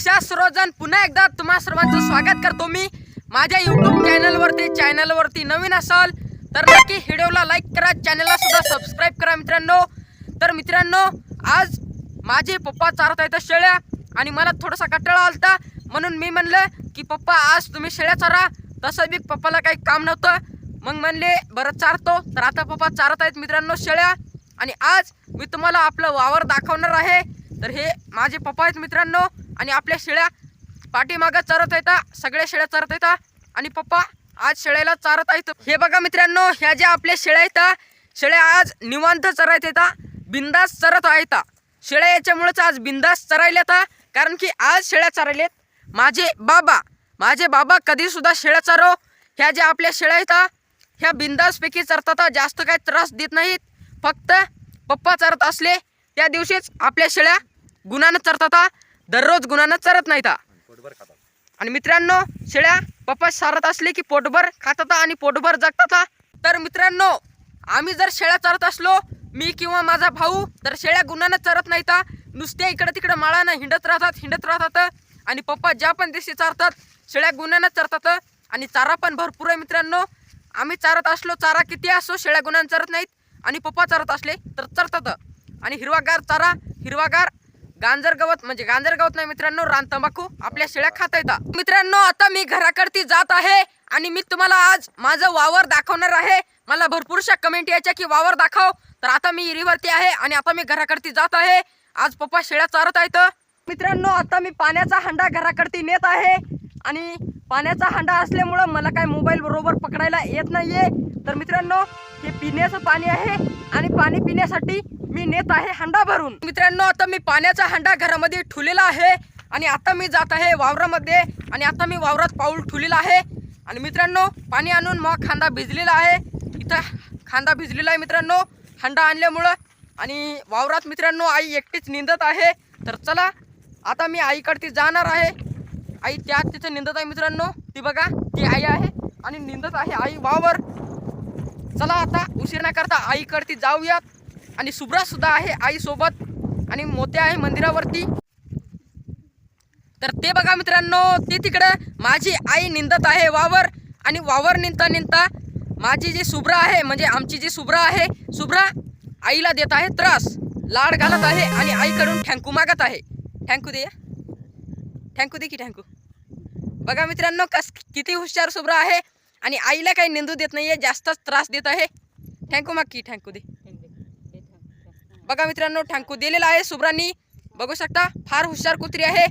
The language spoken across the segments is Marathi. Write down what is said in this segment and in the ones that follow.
अशा सर्वजण पुन्हा एकदा तुम्हा सर्वांचं स्वागत करतो मी. माझ्या यूट्यूब चॅनलवरती चॅनलवरती नवीन असाल तर नक्की व्हिडिओला लाईक करा चॅनलला सुद्धा सबस्क्राईब करा मित्रांनो. तर मित्रांनो आज माझे पप्पा चारत आहेत शेळ्या आणि मला थोडासा कटाळा आलता. म्हणून मी म्हणलं की पप्पा आज तुम्ही शेळ्या चारा. तसं बी पप्पाला काही काम नव्हतं. मग म्हणले बरं चारतो. तर आता पप्पा चारत आहेत मित्रांनो शेळ्या. आणि आज मी तुम्हाला आपलं वावर दाखवणार आहे. तर हे माझे पप्पा आहेत मित्रांनो. आणि आपल्या शेळ्या पाठीमागं चरत येतात सगळ्या शेळ्या चरत येतात आणि पप्पा आज शेळ्याला चारत आहेत. हे बघा मित्रांनो ह्या ज्या आपल्या शेळ्या येतात शेळ्या आज निवांत चरायत येतात बिंदास चरत आहेत. शेळ्या याच्यामुळेच आज बिंदास चरायला येतात कारण की आज शेळ्या चरायलेत. माझे बाबा माझे बाबा कधीसुद्धा शेळ्या चरव ह्या ज्या आपल्या शेळ्या येतात ह्या बिंदासपैकी चरतात जास्त काय त्रास देत नाहीत. फक्त पप्पा चरत असले त्या दिवशीच आपल्या शेळ्या गुणानं चरतात. दररोज गुणानं चरत नाहीत. आणि मित्रांनो शेळ्या पप्पा सारत असले की पोटभर खातात आणि पोटभर जगतात. तर मित्रांनो आम्ही जर शेळ्या चरत असलो मी किंवा माझा भाऊ तर शेळ्या गुणानं चरत नाहीत. नुसत्या इकडं तिकडं माळानं हिंडत राहतात हिंडत राहतात. आणि पप्पा ज्या पण दिवशी चारतात शेळ्या गुणानं चरतात. आणि चारा पण भरपूर आहे मित्रांनो. आम्ही चारत असलो चारा किती असो शेळ्या गुणानं चरत नाहीत. आणि पप्पा चरत असले तर चरतात. आणि हिरवागार चारा हिरवागार गांजर गवत म्हणजे गांजर गवत नाही मित्रांनो रान तंबाखू आपल्या शेळ्या खाता येतात मित्रांनो आता मी घराकडती जात आहे आणि मी तुम्हाला आज माझं वावर दाखवणार आहे. मला भरपूरशा कमेंट यायच्या की वावर दाखव. तर आता मी इरीवरती आहे आणि आता मी घराकडती जात आहे. आज पप्पा शेळ्या चारत आहेत. मित्रांनो आता मी पाण्याचा हंडा घराकडती नेत आहे. आणि पाण्याचा हंडा असल्यामुळं मला काय मोबाईल बरोबर पकडायला येत नाहीये. तर मित्रांनो हे पिण्याचं पाणी आहे आणि पाणी पिण्यासाठी मी नेत आहे हंडा भरून. मित्रांनो आता मी पाण्याचा हंडा घरामध्ये ठुलेला आहे आणि आता मी जात आहे वावरामध्ये आणि आता मी वावरात पाऊल ठुलेला आहे. आणि मित्रांनो पाणी आणून मग खांदा भिजलेला आहे. इथं खांदा भिजलेला आहे मित्रांनो हंडा आणल्यामुळं. आणि वावरात मित्रांनो आई एकटीच निंदत आहे. तर चला आता मी आईकडती जाणार आहे. आई त्या तिथं निंदत आहे मित्रांनो. ती बघा ती आई आहे आणि निंदत आहे आई वावर. चला आता उशीर न करता आईकडती जाऊयात. आणि सुब्रा सुद्धा आहे आईसोबत आणि मोत्या आहे मंदिरावरती. तर ते बघा मित्रांनो ते तिकडं माझी आई निंदत आहे वावर आणि वावर निंदता निंदता माझी जी सुब्रा आहे म्हणजे आमची जी सुब्रा आहे सुब्रा आईला देत आहे त्रास लाड घालत आहे आणि आईकडून ठँकू मागत आहे. ठँकू दे. ठँकू दे की ठँकू? बघा मित्रांनो कस किती हुशार सुब्रा आहे आणि आईला काही निंदू देत नाहीये जास्तच त्रास देत आहे. ठँकू माग की ठँकू दे. बघा मित्रांनो ठांकू दिलेला आहे सुब्रांनी. बघू शकता फार हुशार कुत्री आहे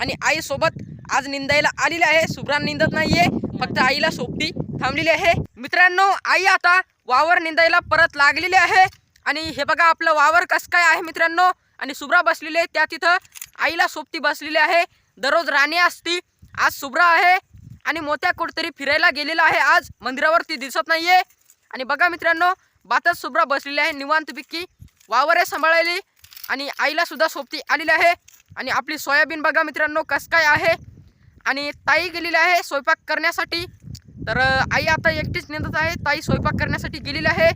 आणि आईसोबत आज निंदायला आलेली आहे. सुब्रान निंदत नाहीये फक्त आईला सोबती थांबलेली आहे. मित्रांनो आई आता वावर निंदायला परत लागलेली आहे. आणि हे बघा आपलं वावर कसं काय आहे मित्रांनो? आणि सुब्रा बसलेली आहे त्या तिथं आईला सोबती बसलेली आहे. दररोज राणी असती आज सुब्रा आहे आणि मोत्या कुठतरी फिरायला गेलेला आहे आज. मंदिरावरती दिसत नाहीये. आणि बघा मित्रांनो बातच सुब्रा बसलेली आहे निवांतपैकी वावर आहे सांभाळायली आणि आईला सुद्धा सोबती आलेली आहे. आणि आपली सोयाबीन बघा मित्रांनो कसं काय आहे. आणि ताई गेलेली आहे स्वयंपाक करण्यासाठी. तर आई आता एकटीच निंदत आहे. ताई स्वयंपाक करण्यासाठी गेलेली आहे.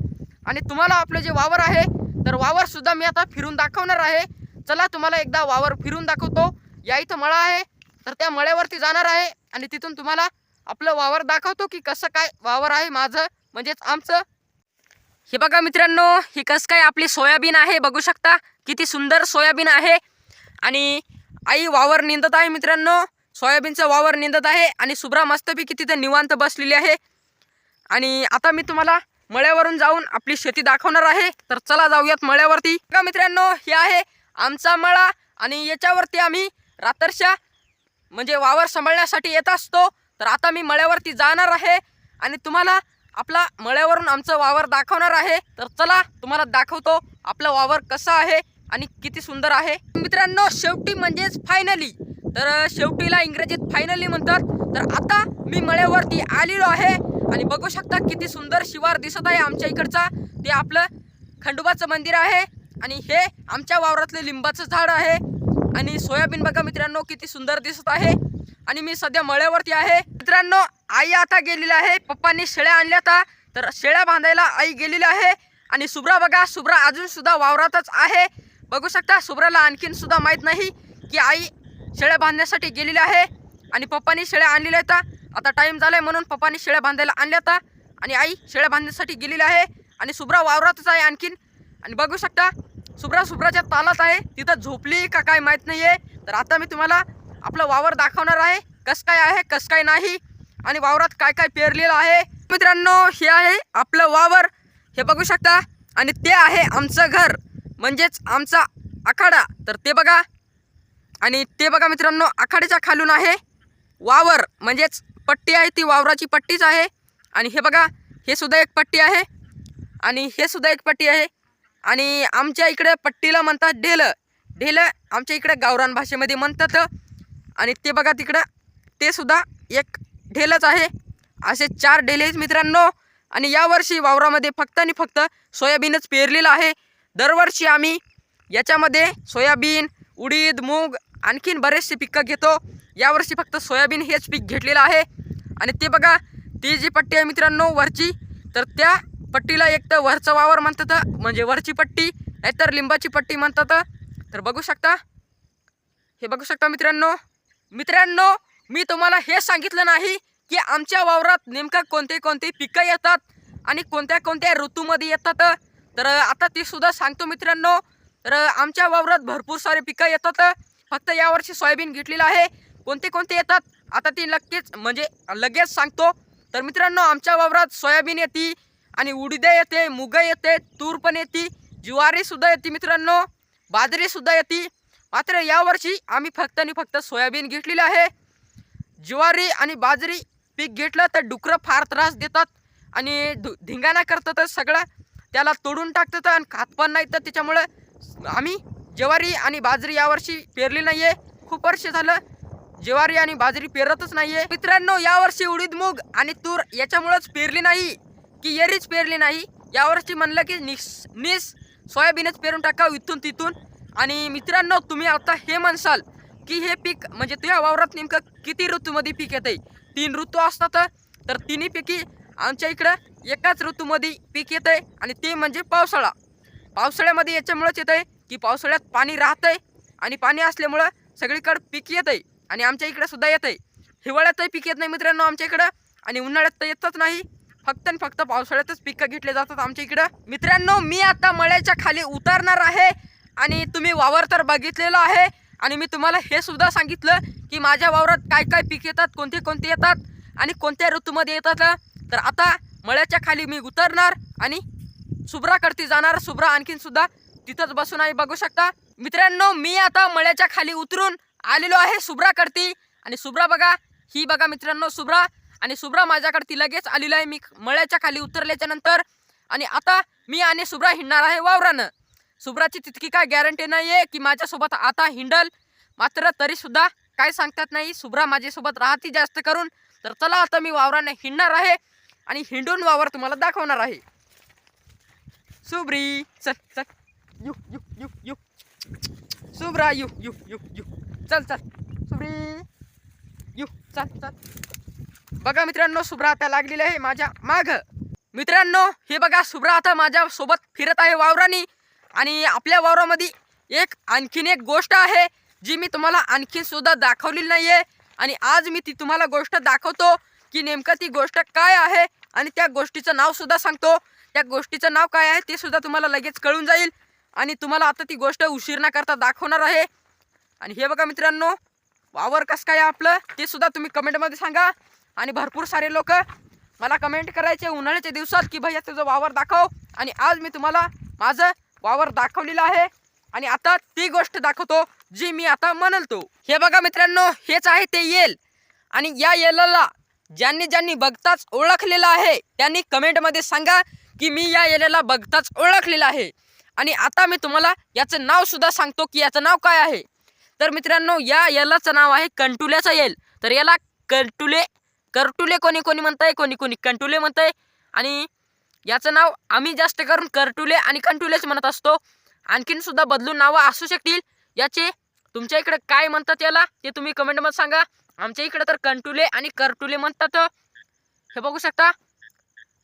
आणि तुम्हाला आपलं जे वावर आहे तर वावर सुद्धा मी आता फिरून दाखवणार आहे. चला तुम्हाला एकदा वावर फिरून दाखवतो. या इथं मळा आहे. तर त्या मळ्यावरती जाणार आहे. आणि तिथून तुम्हाला आपलं वावर दाखवतो की कसं काय वावर आहे माझं म्हणजेच आमचं. हे बघा मित्रांनो ही कसं काय आपली सोयाबीन आहे बघू शकता. किती सुंदर सोयाबीन आहे. आणि आई वावर निंदत आहे मित्रांनो. सोयाबीनचं वावर निंदत आहे आणि सुब्रा मस्तपैकी तिथं निवांत बसलेली आहे. आणि आता मी तुम्हाला मळ्यावरून जाऊन आपली शेती दाखवणार आहे. तर चला जाऊयात मळ्यावरती. बघा मित्रांनो हे आहे आमचा मळा आणि याच्यावरती आम्ही रात्रशा म्हणजे वावर सांभाळण्यासाठी येत असतो. तर आता मी मळ्यावरती जाणार आहे आणि तुम्हाला आपला मळ्यावरून आमचं वावर दाखवणार आहे. तर चला तुम्हाला दाखवतो आपलं वावर कसा आहे आणि किती सुंदर आहे. मित्रांनो शेवटी म्हणजेच फायनली तर शेवटीला इंग्रजीत फायनली म्हणतात. तर आता मी मळ्यावरती आलेलो आहे आणि बघू शकता किती सुंदर शिवार दिसत आहे आमच्या इकडचा. ते आपलं खंडोबाचं मंदिर आहे आणि हे आमच्या वावरातलं लिंबाचं झाड आहे. आणि सोयाबीन बघा मित्रांनो किती सुंदर दिसत आहे. आणि मी सध्या मळ्यावरती आहे. मित्रांनो आई आता गेलेली आहे. पप्पांनी शेळ्या आणल्या आता. तर शेळ्या बांधायला आई गेलेली आहे. आणि सुब्रा बघा सुब्रा अजून सुद्धा वावरातच आहे. बघू शकता सुब्राला आणखीन सुद्धा माहीत नाही की आई शेळ्या बांधण्यासाठी गेलेली आहे. आणि पप्पानी शेळ्या आणलेल्या आहेत. आता टाईम झालाय म्हणून पप्पानी शेळ्या बांधायला आणल्या आता. आणि आई शेळ्या बांधण्यासाठी गेलेली आहे. आणि सुब्रा वावरातच आहे आणखीन. आणि बघू शकता सुब्रा सुब्राच्या तालात आहे. तिथं झोपली का काय माहीत नाही आहे तर आता मी तुम्हाला आपलं वावर दाखवणार आहे. कसं काय आहे कसं काय नाही. आणि वावरात काय काय पेरलेलं आहे? मित्रांनो हे आहे आपलं वावर. हे बघू शकता. आणि ते आहे आमचं घर. म्हणजेच आमचा आखाडा. तर ते बघा. आणि ते बघा मित्रांनो आखाड्याच्या खालून आहे वावर. म्हणजेच पट्टी आहे ती वावराची पट्टीच आहे. आणि हे बघा हे सुद्धा एक पट्टी आहे. आणि हे सुद्धा एक पट्टी आहे. आणि आमच्या इकडे पट्टीला म्हणतात ढेलं. ढेलं आमच्या इकडे गावरान भाषेमध्ये म्हणतात. आणि ते बघा तिकडं. ते सुद्धा एक ढेलच आहे. असे चार ढेले आहेत मित्रांनो. आणि यावर्षी वावरामध्ये फक्त आणि फक्त सोयाबीनच पेरलेलं आहे. दरवर्षी आम्ही याच्यामध्ये सोयाबीन उडीद मूग आणखीन बरेचसे पिकं घेतो. यावर्षी फक्त सोयाबीन हेच पीक घेतलेलं आहे. आणि ते बघा ती जी पट्टी आहे मित्रांनो वरची तर त्या पट्टीला एक तर वरचं वावर म्हणतात म्हणजे वरची पट्टी नाहीतर लिंबाची पट्टी म्हणतात. तर बघू शकता. हे बघू शकता मित्रांनो. मित्रांनो मी तुम्हाला हे सांगितलं नाही की आमच्या वावरात नेमकं कोणते कोणते पिकं येतात आणि कोणत्या कोणत्या ऋतूमध्ये येतात. तर आता ती सुद्धा सांगतो मित्रांनो. तर आमच्या वावरात भरपूर सारे पिकं येतात. फक्त यावर्षी सोयाबीन घेतलेलं आहे. कोणते कोणते येतात? आता ती नक्कीच म्हणजे लगेच सांगतो. तर मित्रांनो आमच्या वावरात सोयाबीन येते आणि उडीदे येते मुग येते तूर पण येते ज्वारीसुद्धा येते मित्रांनो बाजरीसुद्धा येते. मात्र यावर्षी आम्ही फक्त आणि फक्त सोयाबीन घेतलेली आहे. ज्वारी आणि बाजरी पीक घेतलं तर डुकरं फार त्रास देतात आणि धु धिंगाणा करतात सगळं. त्याला तोडून टाकतात आणि खात पण नाही तर त्याच्यामुळं आम्ही ज्वारी आणि बाजरी यावर्षी पेरली नाही आहे खूप वर्ष झालं ज्वारी आणि बाजरी पेरतच नाही आहे मित्रांनो यावर्षी उडीद मूग आणि तूर याच्यामुळंच पेरली नाही की येरीच पेरली नाही. यावर्षी म्हणलं की निस निस सोयाबीनच पेरून टाकावं इथून तिथून. आणि मित्रांनो तुम्ही आता हे म्हणसाल की हे पीक म्हणजे तुझ्या वावरात नेमकं किती ऋतूमध्ये पीक येते तीन ऋतू असतात तर तिन्ही पिकी आमच्या इकडं एकाच ऋतूमध्ये पीक येतं आहे आणि ते म्हणजे पावसाळा. पावसाळ्यामध्ये याच्यामुळंच येतं आहे की पावसाळ्यात पाणी राहतंय आणि पाणी असल्यामुळं सगळीकडं पीक येतं आहे आणि आमच्या इकडं सुद्धा येतं आहे हिवाळ्यातही पीक येत नाही मित्रांनो आमच्या इकडं आणि उन्हाळ्यात तर येतच नाही. फक्त आणि फक्त पावसाळ्यातच पिकं घेतले जातात आमच्या इकडं. मित्रांनो मी आता मळ्याच्या खाली उतरणार आहे आणि तुम्ही वावर तर बघितलेलं आहे. आणि मी तुम्हाला हे सुद्धा सांगितलं की माझ्या वावरात काय काय पीक येतात कोणते कोणते येतात आणि कोणत्या ऋतूमध्ये येतात. तर आता मळ्याच्या खाली मी उतरणार आणि सुब्राकडती जाणार. सुब्रा आणखीन सुद्धा तिथंच बसून आहे बघू शकता. मित्रांनो मी आता मळ्याच्या खाली उतरून आलेलो आहे सुब्राकडती आणि सुब्रा बघा ही बघा मित्रांनो सुब्रा आणि सुब्रा माझ्याकडती लगेच आलेलो आहे. मी मळ्याच्या खाली उतरल्याच्या नंतर. आणि आता मी आणि सुब्रा हिंडणार आहे वावरानं. शुभ्राची तितकी काय गॅरंटी नाही आहे की माझ्यासोबत आता हिंडल? मात्र तरीसुद्धा काय सांगतात नाही? शुभ्रा माझ्यासोबत राहते जास्त करून. तर चला आता मी वावराने हिंडणार आहे आणि हिंडून वावर तुम्हाला दाखवणार आहे. सुब्री चल चल. यू यू यू यू. सुब्रा यू यू यू यू. चल चल. सुब्री यू चल चल. बघा मित्रांनो सुब्रा आता लागलेली आहे माझ्या माग. मित्रांनो हे बघा सुब्रा आता माझ्यासोबत फिरत आहे वावरानी. आणि आपल्या वावरामध्ये एक आणखीन एक गोष्ट आहे जी मी तुम्हाला आणखीन सुद्धा दाखवलेली नाही आहे आणि आज मी ती तुम्हाला गोष्ट दाखवतो की नेमकं ती गोष्ट काय आहे आणि त्या गोष्टीचं नावसुद्धा सांगतो. त्या गोष्टीचं नाव काय आहे ते सुद्धा तुम्हाला लगेच कळून जाईल. आणि तुम्हाला आता ती गोष्ट उशीर न करता दाखवणार आहे. आणि हे बघा मित्रांनो वावर कसं काय आपलं ते सुद्धा तुम्ही कमेंटमध्ये सांगा. आणि भरपूर सारे लोक मला कमेंट करायचे उन्हाळ्याच्या दिवसात की भैया तुझं वावर दाखव. आणि आज मी तुम्हाला माझं वावर दाखवलेला आहे. आणि आता ती गोष्ट दाखवतो जी मी आता म्हणलतो. हे बघा मित्रांनो हेच आहे ते येल. आणि या येलाला ज्यांनी ज्यांनी बघताच ओळखलेलं आहे त्यांनी कमेंटमध्ये सांगा की मी या येलेला बघताच ओळखलेलं आहे. आणि आता मी तुम्हाला याचं नावसुद्धा सांगतो की याचं नाव काय आहे. तर मित्रांनो या येलाचं नाव आहे कंटुल्याचा येल. तर याला कंटुले करटुले कोणी कोणी म्हणताय कोणी कोणी कंटुले म्हणताय. आणि याचं नाव आम्ही जास्त करून करटुले आणि कंटुलेच म्हणत असतो. आणखीन सुद्धा बदलून नावं असू शकतील. याचे तुमच्या इकडे काय म्हणतात याला? ते तुम्ही कमेंटमध्ये सांगा. आमच्या इकडे तर कंटुले आणि करटुले म्हणतात. हे बघू शकता.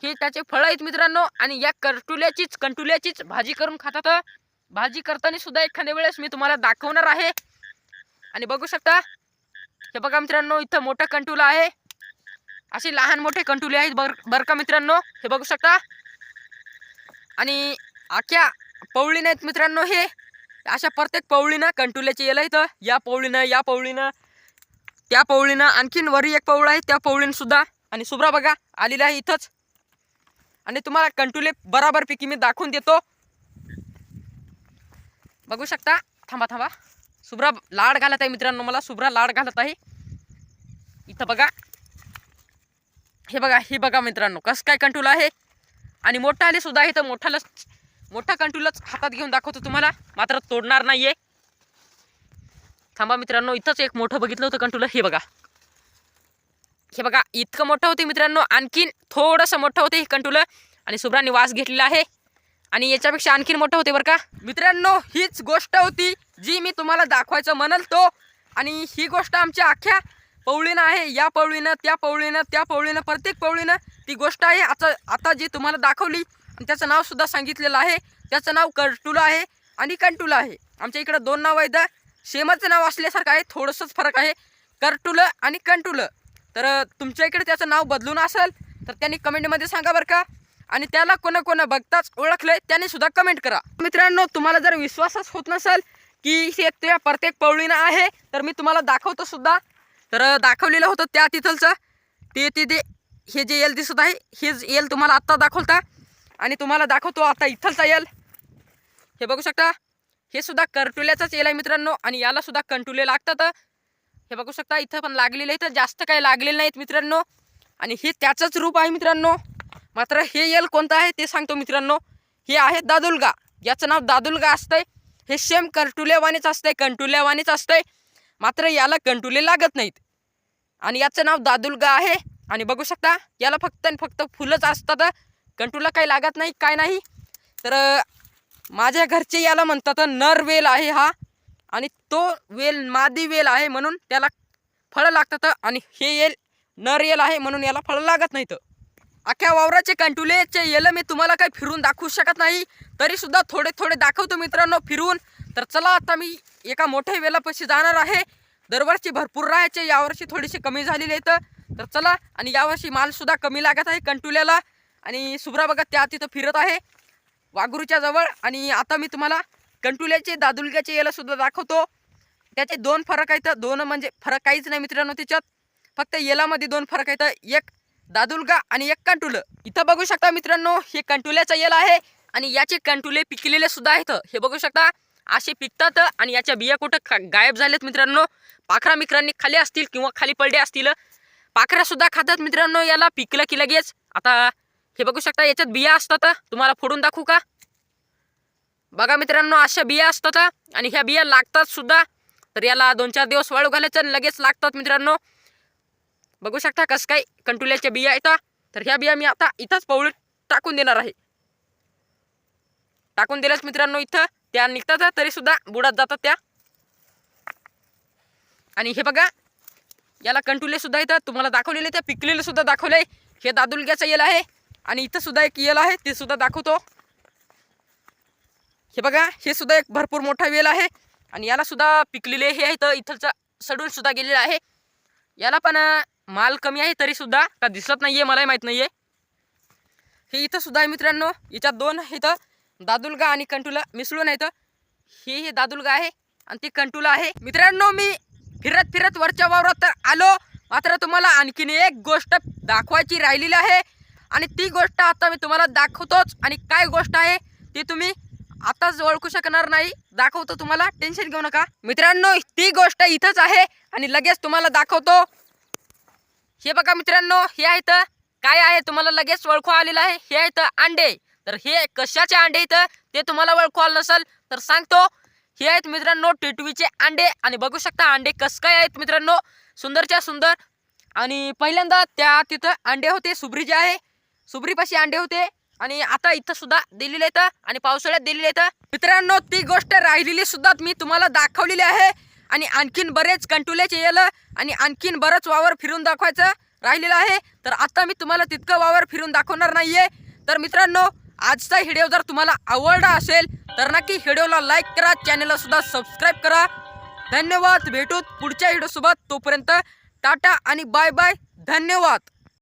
हे त्याचे फळं आहेत मित्रांनो. आणि या करटुल्याचीच कंटुल्याचीच भाजी करून खातात. भाजी करताना सुद्धा एखाद्या वेळेस मी तुम्हाला दाखवणार आहे. आणि बघू शकता. हे बघा मित्रांनो इथं मोठा कंटुला आहे. असे लहान मोठे कंटुले आहेत बर बरं का मित्रांनो? हे बघू शकता? आणि आख्या पवळीनं आहेत मित्रांनो हे. अशा प्रत्येक पवळीनं कंटुल्याचे येलं इथं. या पवळीनं या पवळीनं त्या पवळीनं. आणखीन वरी एक पवळ आहे त्या पवळीनंसुद्धा. आणि सुब्रा बघा आलेला आहे इथंच. आणि तुम्हाला कंटुले बराबरपैकी मी दाखवून देतो. बघू शकता? थांबा थांबा. सुब्रा लाड घालत आहे मित्रांनो मला. सुब्रा लाड घालत आहे. इथं बघा. हे बघा हे बघा मित्रांनो कसं काय कंटूल आहे? आणि मोठा आले सुद्धा आहे तर मोठाला मोठा कंटूलच हातात घेऊन दाखवतो तुम्हाला. मात्र तोडणार नाहीये. थांबा मित्रांनो इथंच एक मोठं बघितलं होतं कंटूल. हे बघा. हे बघा इतकं मोठं होते मित्रांनो. आणखीन थोडंसं मोठं होते हे कंटूल. आणि सुब्रांनी वास घेतलेला आहे. आणि याच्यापेक्षा आणखीन मोठं होते बरं का? मित्रांनो हीच गोष्ट होती जी मी तुम्हाला दाखवायचं म्हणाल तो आणि ही गोष्ट आमच्या अख्ख्या पवळीनं आहे या पवळीनं त्या पवळीनं त्या पवळीनं प्रत्येक पवळीनं ती गोष्ट आहे. आता आता जी तुम्हाला दाखवली त्याचं नावसुद्धा सांगितलेलं आहे. त्याचं नाव कर्टुला आहे आणि कंटुला आहे. आमच्या इकडं दोन नाव आहेत. सेमचं नाव असल्यासारखं आहे थोडंसंच फरक आहे. कर्टुलं आणि कंटुलं. तर तुमच्या इकडे त्याचं नाव बदलून असेल तर त्यांनी कमेंटमध्ये सांगा बरं का. आणि त्याला कोणा कोणा बघताच ओळखलंय त्याने सुद्धा कमेंट करा. मित्रांनो तुम्हाला जर विश्वासच होत नसेल की हे त्या प्रत्येक पवळीनं आहे तर मी तुम्हाला दाखवतो सुद्धा. तर दाखवलेलं होतं त्या तिथलचं. ते तिथे हे जे येल दिसत आहे हेच येल तुम्हाला आत्ता दाखवता आणि तुम्हाला दाखवतो आता इथलचा येल. हे बघू शकता हे सुद्धा करटुल्याचाच येल आहे मित्रांनो आणि याला सुद्धा कंटुले लागतात. हे बघू शकता इथं पण लागलेले आहे तर जास्त काही लागलेले नाहीत मित्रांनो. आणि हे त्याचंच रूप आहे मित्रांनो. मात्र हे येल कोणतं आहे ते सांगतो मित्रांनो. हे आहे दादुलगा. याचं नाव दादुलगा असतंय. हे सेम कर्टुल्यावानीच असतंय कंटुल्यावानीच असतंय. मात्र याला कंटुले लागत नाहीत. आणि याचं नाव दादुलगा आहे. आणि बघू शकता याला फक्त आणि फक्त फुलंच असतात. कंटूला काही लागत नाही काय नाही. तर माझ्या घरचे याला म्हणतात नर वेल आहे हा. आणि तो वेल मादी वेल आहे म्हणून त्याला फळं लागतात आणि हे येल नर येल आहे म्हणून याला फळं लागत नाहीत. अख्ख्या वावराचे कंटुलेचे येलं मी तुम्हाला काही फिरून दाखवू शकत नाही. तरीसुद्धा थोडे थोडे दाखवतो मित्रांनो फिरून. तर चला आता मी एका मोठ्या वेलापाशी जाणार आहे. दरवर्षी भरपूर राहायचे यावर्षी थोडीशी कमी झालेली आहेत तर चला आणि यावर्षी मालसुद्धा कमी लागत आहे कंटुल्याला. आणि सुब्रा बघा त्या तिथं फिरत आहे वाघुरूच्या जवळ. आणि आता मी तुम्हाला कंटुल्याचे दादुलग्याचे याला सुद्धा दाखवतो. त्याचे दोन फरक आहेत. दोन म्हणजे फरक काहीच नाही मित्रांनो त्याच्यात फक्त येलामध्ये दोन फरक आहेत. एक दादुलगा आणि एक कंटुलं. इथं बघू शकता मित्रांनो हे कंटुल्याचं येल आहे. आणि याचे कंटुले पिकलेले सुद्धा आहेत. हे बघू शकता. असे पिकतात आणि याच्या बिया कुठं गायब झालेत मित्रांनो? पाखरा मित्रांनी खाली असतील किंवा खाली पडले असतील पाखऱ्या सुद्धा खातात मित्रांनो याला पिकलं की लगेच. आता हे बघू शकता याच्यात बिया असतात. तुम्हाला फोडून दाखवू का? बघा मित्रांनो अशा बिया असतात आणि ह्या बिया लागतात सुद्धा. तर याला दोन चार दिवस वाळू घालायचं आणि लगेच लागतात मित्रांनो. बघू शकता कसं काय कंटुल्याच्या बिया येतात तर ह्या बिया मी आता इथंच पवळीत टाकून देणार आहे. टाकून दिल्याच मित्रांनो इथं. त्या निघतात तरी सुद्धा बुडात जातात त्या. आणि हे बघा याला कंटुले सुद्धा इथं तुम्हाला दाखवलेले त्या पिकलेले सुद्धा दाखवले. हे दादुलग्याचं येल आहे आणि इथं सुद्धा एक येल आहे ते सुद्धा दाखवतो. हे बघा हे सुद्धा एक भरपूर मोठा वेल आहे. आणि याला सुद्धा पिकलेले हे आहे तर इथलचा सडून सुद्धा गेलेला आहे. याला पण माल कमी आहे तरी सुद्धा का दिसत नाहीये मलाही माहीत नाहीये. हे इथं सुद्धा आहे मित्रांनो याच्यात दोन इथं दादुलगा आणि कंटुला मिसळून येतं ही ही दादुलगा आहे आणि ती कंटुला आहे. मित्रांनो मी फिरत फिरत वरच्या वावरात तर आलो. मात्र तुम्हाला आणखीन एक गोष्ट दाखवायची राहिलेली आहे. आणि ती गोष्ट आता मी तुम्हाला दाखवतोच. आणि काय गोष्ट आहे ती तुम्ही आताच ओळखू शकणार नाही. दाखवतो तुम्हाला. टेन्शन घेऊ नका. मित्रांनो ती गोष्ट इथंच आहे आणि लगेच तुम्हाला दाखवतो. हे बघा मित्रांनो हे आहेत काय आहे तुम्हाला लगेच ओळखू आलेलं आहे. हे आहेत अंडे. तर हे कशाचे अंडे इथं? ते तुम्हाला ओळखवाल नसेल तर सांगतो. हे आहेत मित्रांनो टिटवीचे अंडे. आणि बघू शकता अंडे कस काय आहेत मित्रांनो? सुंदरच्या सुंदर. आणि पहिल्यांदा त्या तिथं अंडे होते सुबरी जे आहे. सुबरीपाशी अंडे होते. आणि आता इथं सुद्धा दिलेले आहेत. आणि पावसाळ्यात दिलेले आहेत. मित्रांनो ती गोष्ट राहिलेली सुद्धा मी तुम्हाला दाखवलेली आहे. आणि आणखीन बरेच कंटुल्याचे येलं आणि आणखीन बरंच वावर फिरून दाखवायचं राहिलेलं आहे. तर आता मी तुम्हाला तितकं वावर फिरून दाखवणार नाहीये. तर मित्रांनो आजचा व्हिडिओ जर तुम्हाला आवडला असेल तर नक्की व्हिडिओला लाईक करा चॅनलला सुद्धा सबस्क्राईब करा. धन्यवाद भेटूत पुढच्या व्हिडिओसोबत. तोपर्यंत टाटा आणि बाय बाय धन्यवाद.